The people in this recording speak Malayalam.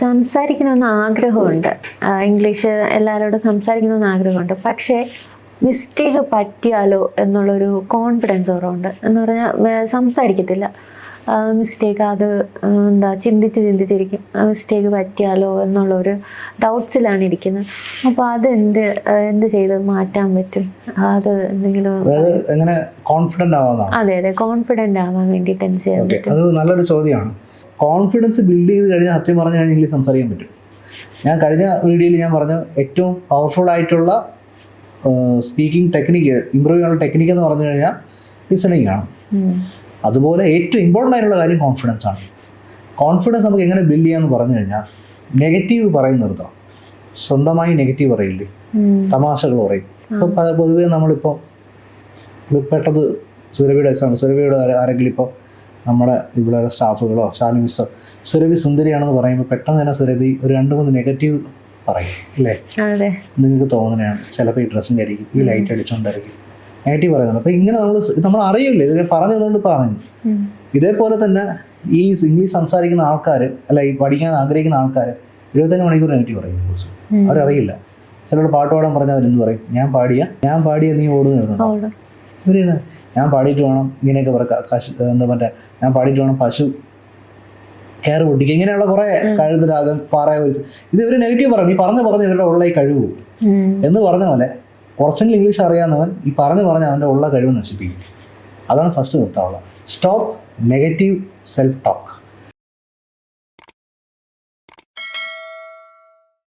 സംസാരിക്കണമെന്ന് ആഗ്രഹമുണ്ട്. ഇംഗ്ലീഷ് എല്ലാവരോടും സംസാരിക്കണമെന്ന് ആഗ്രഹമുണ്ട്. പക്ഷേ മിസ്റ്റേക്ക് പറ്റിയാലോ എന്നുള്ളൊരു കോൺഫിഡൻസ് കുറവുണ്ട്. എന്ന് പറഞ്ഞാൽ സംസാരിക്കത്തില്ല. മിസ്റ്റേക്ക് അത് എന്താ ചിന്തിച്ച് ചിന്തിച്ചിരിക്കും. മിസ്റ്റേക്ക് പറ്റിയാലോ എന്നുള്ളൊരു ഡൗട്ട്സിലാണ് ഇരിക്കുന്നത്. അപ്പോൾ അത് എന്ത് എന്ത് ചെയ്ത് മാറ്റാൻ പറ്റും? അത് എന്തെങ്കിലും എങ്ങനെ കോൺഫിഡന്റ് അതെ അതെ കോൺഫിഡന്റ് ആവാൻ വേണ്ടിയിട്ട് എന്ത് ചെയ്യാൻ പറ്റും? അത് നല്ലൊരു ചോദ്യമാണ്. കോൺഫിഡൻസ് ബിൽഡ് ചെയ്ത് കഴിഞ്ഞാൽ സത്യം പറഞ്ഞു കഴിഞ്ഞാൽ ഇംഗ്ലീഷ് സംസാരിക്കാൻ പറ്റും. ഞാൻ കഴിഞ്ഞ വീഡിയോയിൽ ഞാൻ പറഞ്ഞു ഏറ്റവും പവർഫുൾ ആയിട്ടുള്ള സ്പീക്കിംഗ് ടെക്നിക്ക് ഇമ്പ്രൂവ് ചെയ്യാനുള്ള ടെക്നിക്ക് എന്ന് പറഞ്ഞു കഴിഞ്ഞാൽ ലിസണിങ് ആണ്. അതുപോലെ ഏറ്റവും ഇമ്പോർട്ടന്റ് ആയിട്ടുള്ള കാര്യം കോൺഫിഡൻസ് ആണ്. കോൺഫിഡൻസ് നമുക്ക് എങ്ങനെ ബിൽഡ് ചെയ്യാമെന്ന് പറഞ്ഞു കഴിഞ്ഞാൽ നെഗറ്റീവ് പറയുന്ന നിർത്തണം. സ്വന്തമായി നെഗറ്റീവ് പറയില്ലേ. തമാശകൾ പറയും. ഇപ്പം പൊതുവേ നമ്മളിപ്പോൾ പെട്ടത് സുരഭിയുടെ എക്സാമ്പിൾ സുരഭിയുടെ ആരെ- ആരെങ്കിലും ഇപ്പോൾ നമ്മുടെ ഇവിടെ സ്റ്റാഫുകളോ ഷാനി മിസ്സോ സുരഭി സുന്ദരിയാണെന്ന് പറയുമ്പോൾ പെട്ടെന്ന് തന്നെ സുരഭി ഒരു രണ്ട് മൂന്ന് നെഗറ്റീവ് പറയും അല്ലേ? നിങ്ങൾക്ക് തോന്നുന്നതാണ്. ചിലപ്പോൾ ഈ ഡ്രസ്സിന്റെ ആയിരിക്കും ഈ ലൈറ്റ് അടിച്ചുകൊണ്ടായിരിക്കും നെഗറ്റീവ് പറയുന്നത് അപ്പോൾ ഇങ്ങനെ നമ്മൾ നമ്മൾ അറിയില്ലേ? ഇതൊക്കെ പറഞ്ഞു തന്നുകൊണ്ട് പറഞ്ഞു. ഇതേപോലെ തന്നെ ഈ ഇംഗ്ലീഷ് സംസാരിക്കുന്ന ആൾക്കാർ അല്ല ഈ പഠിക്കാൻ ആഗ്രഹിക്കുന്ന ആൾക്കാർ ഇരുപത്തഞ്ച് മണിക്കൂർ നെഗറ്റീവ് പറയും കുറച്ച്. അവരറിയില്ല. ചിലരോട് പാട്ട് പാടാൻ പറഞ്ഞാൽ അവരെന്ത് പറയും? ഞാൻ പാടിയ ഞാൻ പാടിയ നീ ഓടുന്നു ഓടും. ഇവരാണ് പാടിയിട്ട് വേണം ഇങ്ങനെയൊക്കെ പറ ക- കശു എന്താ മറ്റേ ഞാൻ പാടിയിട്ട് വേണം പശു കയറ് പൊട്ടിക്കുക. ഇങ്ങനെയുള്ള കുറേ കഴുതരാഗം പാറ വെച്ച് ഇത് ഒരു നെഗറ്റീവ് പറയണം ഈ പറഞ്ഞു പറഞ്ഞ് ഇവരുടെ ഉള്ള ഈ കഴിവ്. എന്ന് പറഞ്ഞ പോലെ കുറച്ചെങ്കിലും ഇംഗ്ലീഷ് അറിയാവുന്നവൻ ഈ പറഞ്ഞു പറഞ്ഞ് അവന്റെ ഉള്ള കഴിവ് നശിപ്പിക്കും. അതാണ് first നിർത്താനുള്ളത്. Stop negative self talk